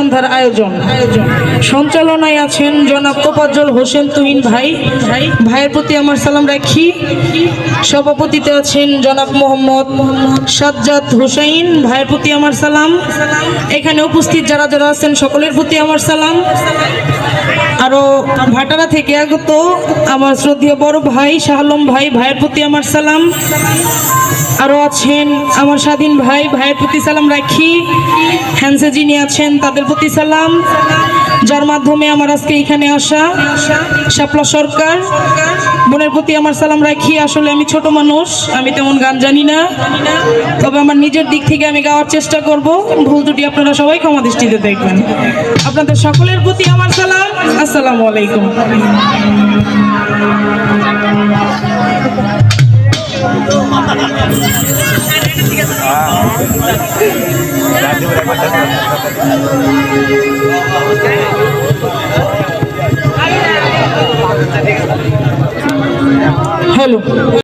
সন্ধ্যার আয়োজন। আয়োজন সঞ্চালনায় আছেন জনাব তোফাজ্জল হোসেন তুহিন ভাই ভাই। ভাইয়ের প্রতি আমার সালাম রাখি। সভাপতিতে আছেন জনাব মোহাম্মদ সাজ্জাদ হুসাইন। ভাইয়ের প্রতি আমার সালাম। এখানে উপস্থিত যারা যারা আছেন সকলের প্রতি আমার সালাম। আরও ভাটারা থেকে আগত আমার শ্রদ্ধীয় বড় ভাই, শাহলম ভাই, ভাইয়ের প্রতি আমার সালাম। আরও আছেন আমার স্বাধীন ভাই, ভাইয়ের প্রতি সালাম রাখি। হ্যান্সে যিনি আছেন, তাদের প্রতি সালাম। যার মাধ্যমে আমার আজকে এখানে আসা, শাপলা সরকার বোনের প্রতি আমার সালাম রাখি। আসলে আমি ছোট মানুষ, আমি তেমন গান জানি না। তবে আমার নিজের দিক থেকে আমি গাওয়ার চেষ্টা করব। ভুল দুটি আপনারা সবাই ক্ষমা দৃষ্টিতে দেখবেন। আপনাদের সকলের প্রতি আমার সালাম। আসসালামু আলাইকুম। হ্যালো